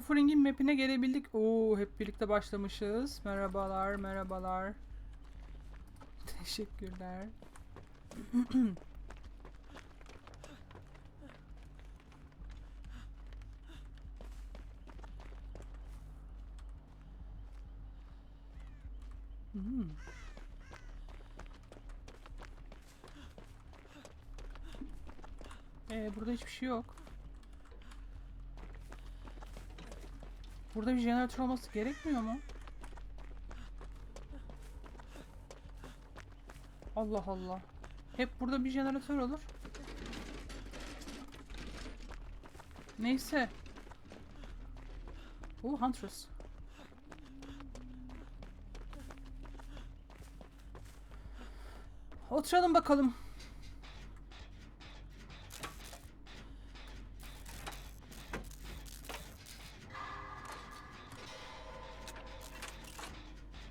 Offering'in map'ine gelebildik. Oo hep birlikte başlamışız. Merhabalar, merhabalar. Teşekkürler. Hmm. Ee, burada hiçbir şey yok. Burada bir jeneratör olması gerekmiyor mu? Allah Allah. Hep burada bir jeneratör olur. Neyse. Bu Huntress. Oturalım bakalım.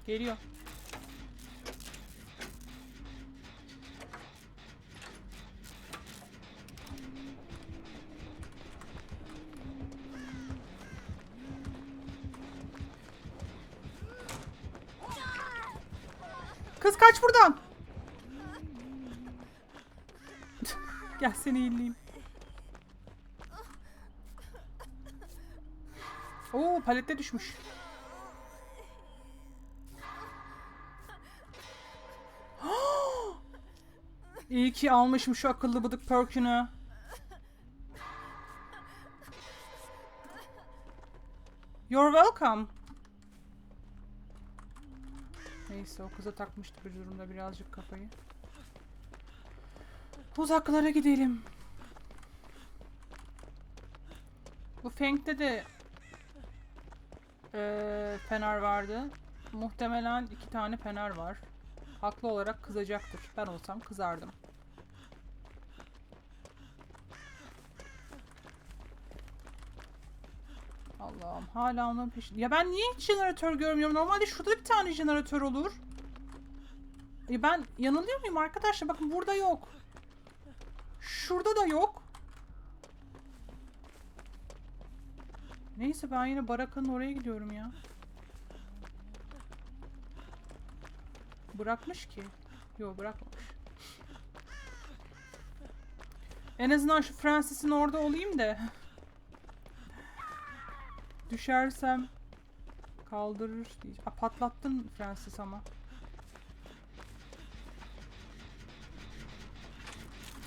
Geliyor. Kız kaç buradan. Gel seni iyileyim. Oo palette düşmüş. İyi ki almışım şu akıllı bıdık perkünü. You're welcome. Neyse o kıza takmıştı bir durumda birazcık kafayı. Uzaklara gidelim. Bu Feng'de de eee fener vardı. Muhtemelen iki tane fener var. Haklı olarak kızacaktır. Ben olsam kızardım. Allah'ım hala onun peşinde. Ya ben niye hiç jeneratör görmüyorum? Normalde şurada bir tane jeneratör olur. E ben yanılıyor muyum arkadaşlar? Bakın burada yok. Şurada da yok. Neyse ben yine barakanın oraya gidiyorum ya. Bırakmış ki. Yok bırakmamış. En azından şu Francis'in orada olayım da. Düşersem kaldırır diye. Aa, patlattın Francis ama.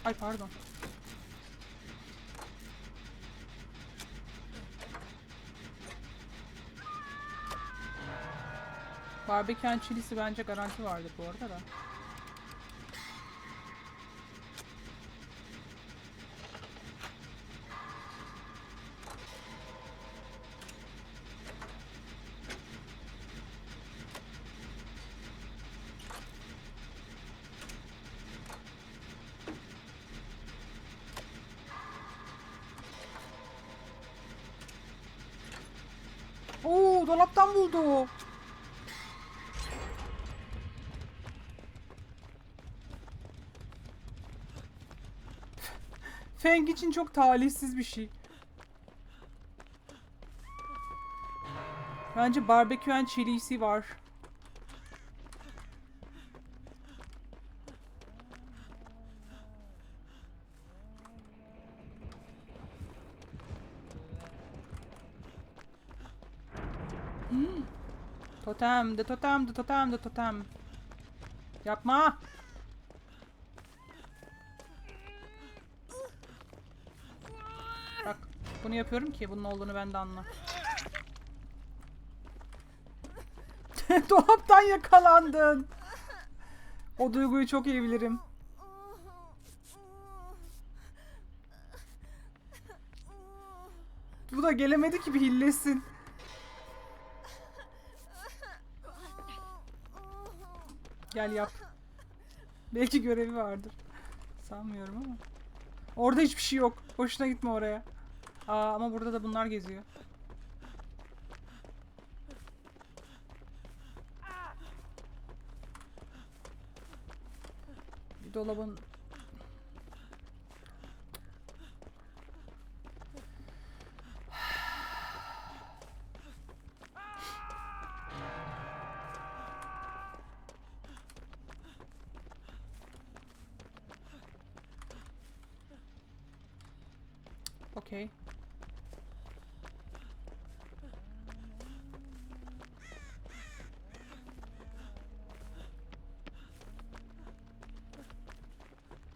Ay pardon. Barbekü çilisi bence garanti vardı bu arada da. Oo dolaptan buldu. Feng için çok talihsiz bir şey. Bence barbeküen çelisi var. Hmm. Totem de totem de totem de totem. Yapma. Bak bunu yapıyorum ki bunun olduğunu ben de anla. Dolaptan yakalandın. O duyguyu çok iyi bilirim. Bu da gelemedi ki bir hillesin. Gel yap. Belki görevi vardır. Sanmıyorum ama. Orada hiçbir şey yok. Hoşuna gitme oraya. Aa ama burada da bunlar geziyor. Dolabın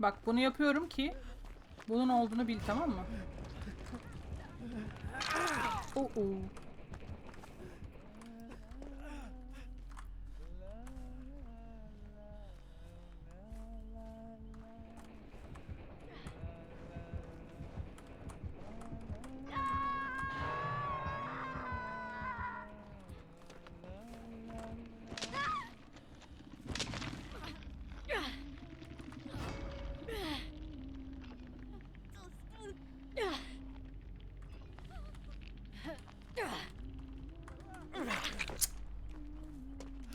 Bak bunu yapıyorum ki bunun olduğunu bil tamam mı? Oo.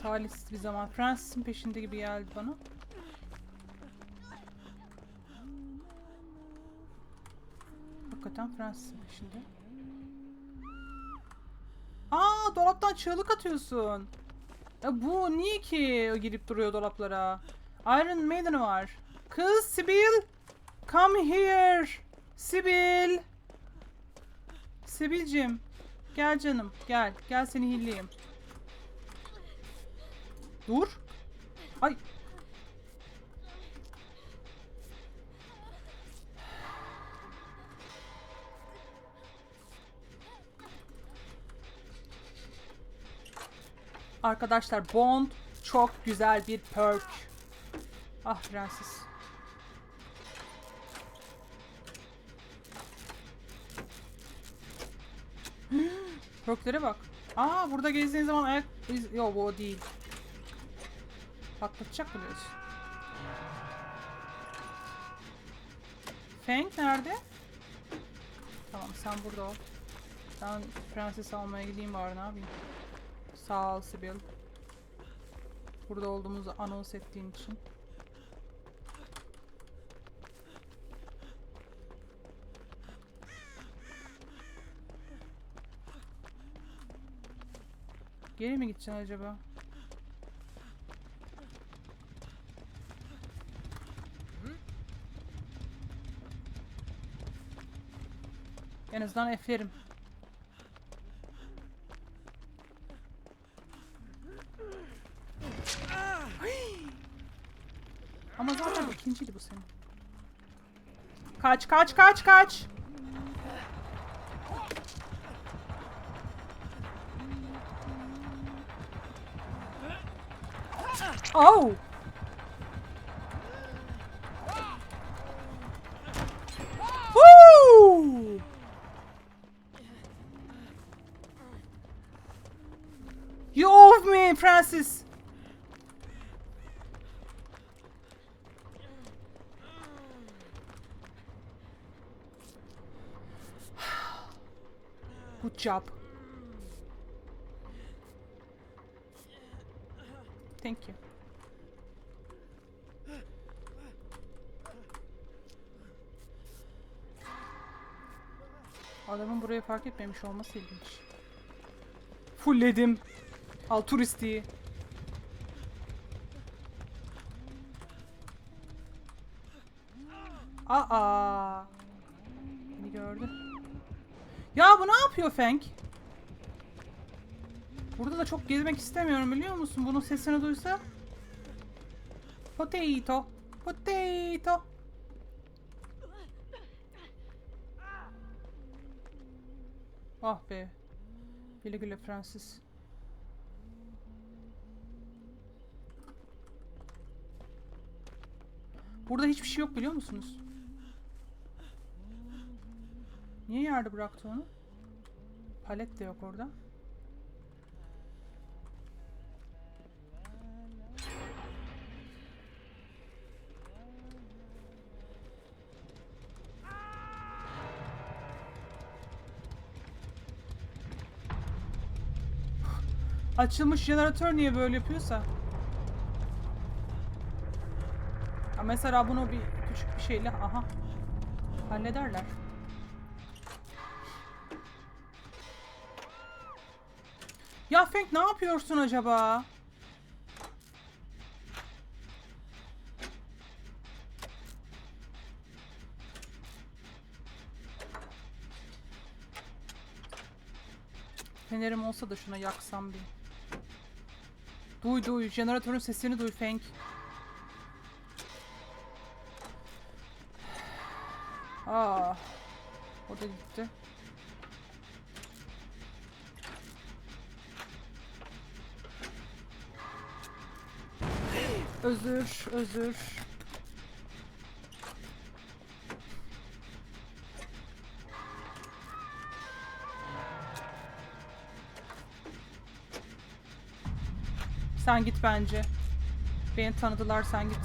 Talihsiz bir zaman. Francis'in peşinde gibi geldi bana. Hakikaten Francis'in peşinde. Aa dolaptan çığlık atıyorsun. Ya bu niye ki girip duruyor dolaplara? Iron Maiden var. Kız Sibyl. Come here. Sibyl. Sibyl'cim. Gel canım. Gel. Gel seni hilleyim. Dur. Ay. Arkadaşlar Bond çok güzel bir perk. Ah prenses. Perklere bak. Aa burada gezdiğin zaman ayak... Yok bu o değil. Patlatacak mı diyorsun? Feng nerede? Tamam sen burada ol. Ben prenses almaya gideyim bari ne yapayım. Sağ ol Sibyl. Burada olduğumuzu anons ettiğin için. Geri mi gideceksin acaba? En azından F'lerim. Ama zaten ikinciydi bu senin. Kaç kaç kaç kaç. Oh. Francis. Good job. Thank you. Adamın buraya fark etmemiş olması ilginç. Fullledim. Al Aa. Beni gördü. Ya bu ne yapıyor Feng? Burada da çok gezmek istemiyorum biliyor musun? Bunun sesini duysa. Potato. Potato. Ah be. Güle güle Francis. Burada hiçbir şey yok biliyor musunuz? Niye yerde bıraktı onu? Palet de yok orada. Açılmış jeneratör niye böyle yapıyorsa? Ya mesela bunu bir küçük bir şeyle aha hallederler. Fenk ne yapıyorsun acaba? Fenerim olsa da şuna yaksam bir. Duy duy. Jeneratörün sesini duy Fenk. Aa. Ah, o da gitti. Özür, özür. Sen git bence. Beni tanıdılar sen git.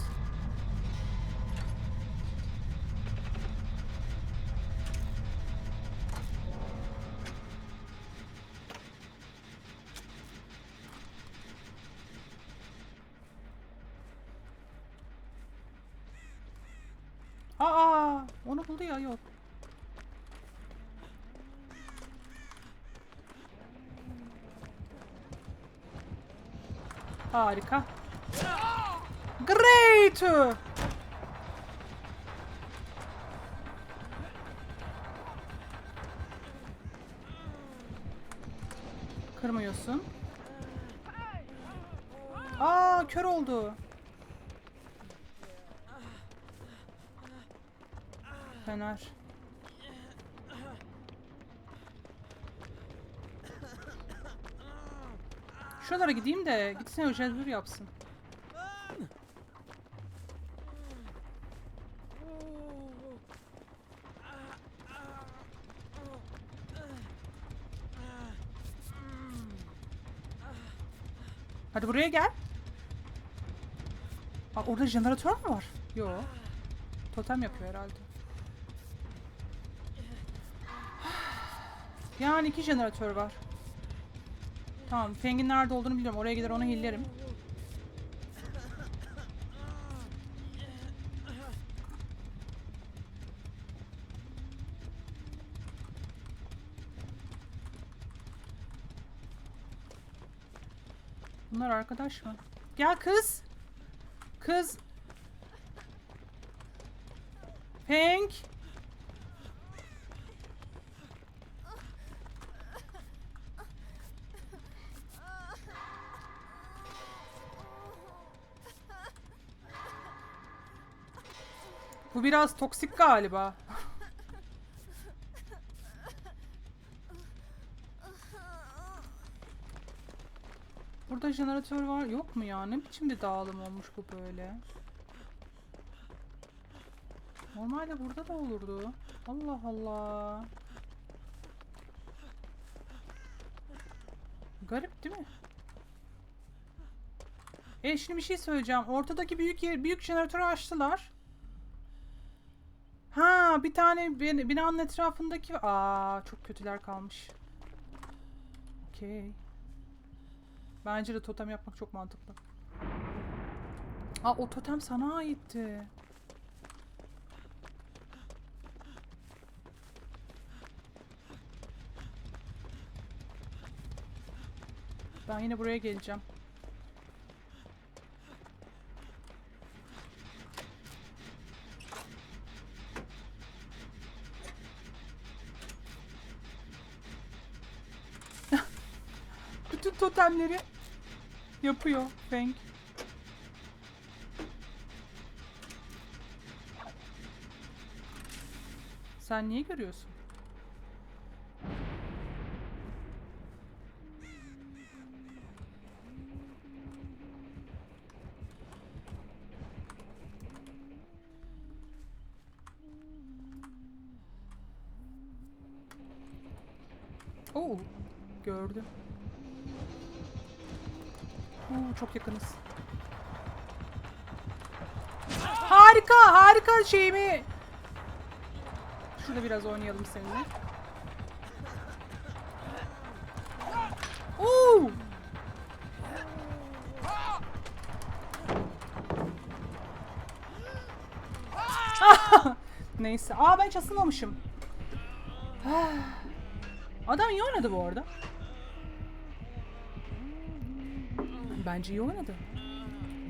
Aa, onu buldu ya yok. Harika. Great. Kırmıyorsun. Aa, kör oldu. Fener. Şuralara gideyim de gitsin özel yapsın. Hadi buraya gel. Aa, orada jeneratör mü var? Yo. Totem yapıyor herhalde. Yani iki jeneratör var. Tamam. Feng'in nerede olduğunu biliyorum. Oraya gider onu hillerim. Bunlar arkadaş mı? Gel kız. Kız. Feng. Bu biraz toksik galiba. Burada jeneratör var. Yok mu ya? Ne biçim bir dağılım olmuş bu böyle? Normalde burada da olurdu. Allah Allah. Garip değil mi? E şimdi bir şey söyleyeceğim. Ortadaki büyük yer, büyük jeneratörü açtılar. Ha bir tane bin- binanın etrafındaki... Aa çok kötüler kalmış. Okey. Bence de totem yapmak çok mantıklı. Aa o totem sana aitti. Ben yine buraya geleceğim. Bütün totemleri yapıyor Feng. Sen niye görüyorsun? Oo, gördüm. Oo, çok yakınız. Harika, harika şeyimi. Şurada biraz oynayalım seninle. Oo! Neyse. Aa ben hiç asılmamışım. Adam iyi oynadı bu arada. Bence iyi oynadı.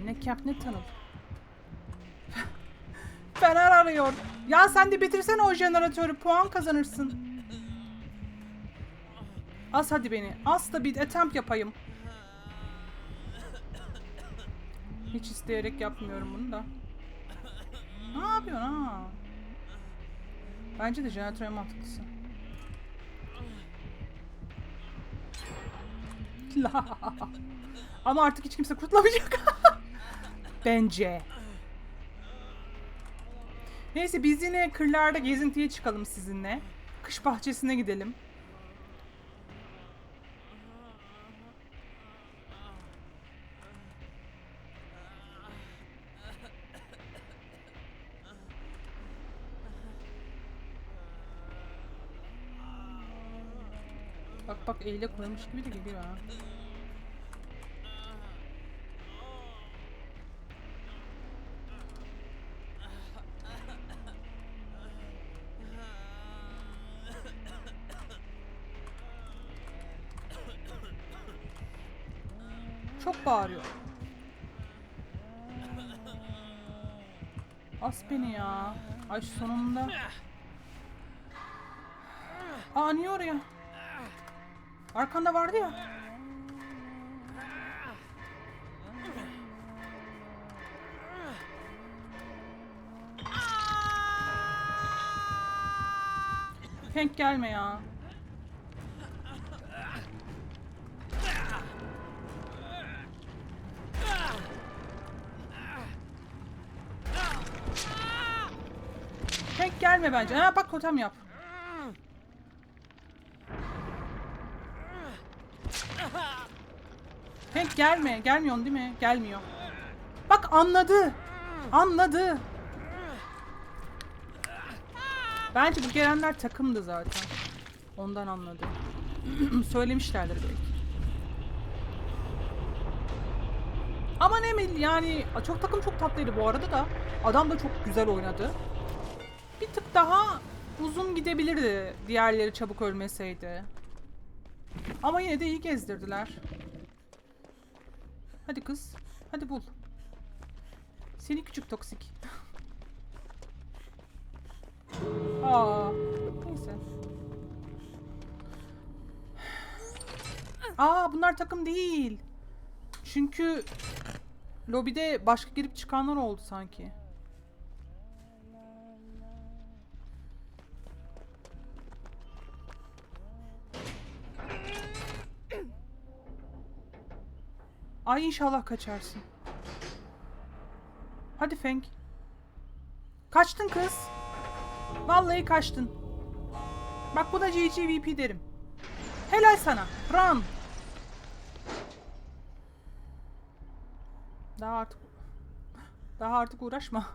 Ne Camp ne Tunnel. Fener arıyor. Ya sen de bitirsene o jeneratörü. Puan kazanırsın. As hadi beni. As da bir attempt yapayım. Hiç isteyerek yapmıyorum bunu da. Ne yapıyorsun ha? Bence de jeneratör en mantıklısı. La. Ama artık hiç kimse kurtulamayacak. Bence. Neyse biz yine kırlarda gezintiye çıkalım sizinle. Kış bahçesine gidelim. Eyle koymuş gibi de geliyor ha. Çok bağırıyor. As beni ya. Ay sonunda. Aa niye oraya? Arkanda vardı ya. Hank gelme ya. Hank gelme bence. Ha bak totem yap. Hank gelme. Gelmiyorsun değil mi? Gelmiyor. Bak anladı. Anladı. Bence bu gelenler takımdı zaten. Ondan anladı. Söylemişlerdir belki. Ama ne yani çok takım çok tatlıydı bu arada da. Adam da çok güzel oynadı. Bir tık daha uzun gidebilirdi diğerleri çabuk ölmeseydi. Ama yine de iyi gezdirdiler. Hadi kız. Hadi bul. Seni küçük toksik. Aa, neyse. Aa, bunlar takım değil. Çünkü lobide başka girip çıkanlar oldu sanki. Ay inşallah kaçarsın. Hadi Feng. Kaçtın kız. Vallahi kaçtın. Bak bu da GGVP derim. Helal sana. Run. Daha artık daha artık uğraşma.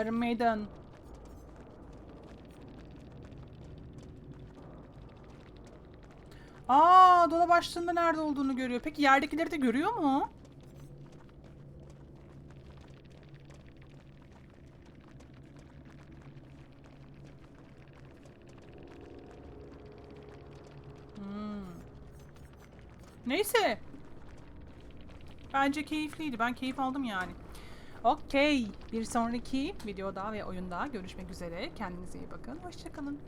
Iron Maiden. Aa, dolap açtığında nerede olduğunu görüyor. Peki yerdekileri de görüyor mu? Hmm. Neyse. Bence keyifliydi. Ben keyif aldım yani. Okey. Bir sonraki videoda ve oyunda görüşmek üzere. Kendinize iyi bakın. Hoşçakalın.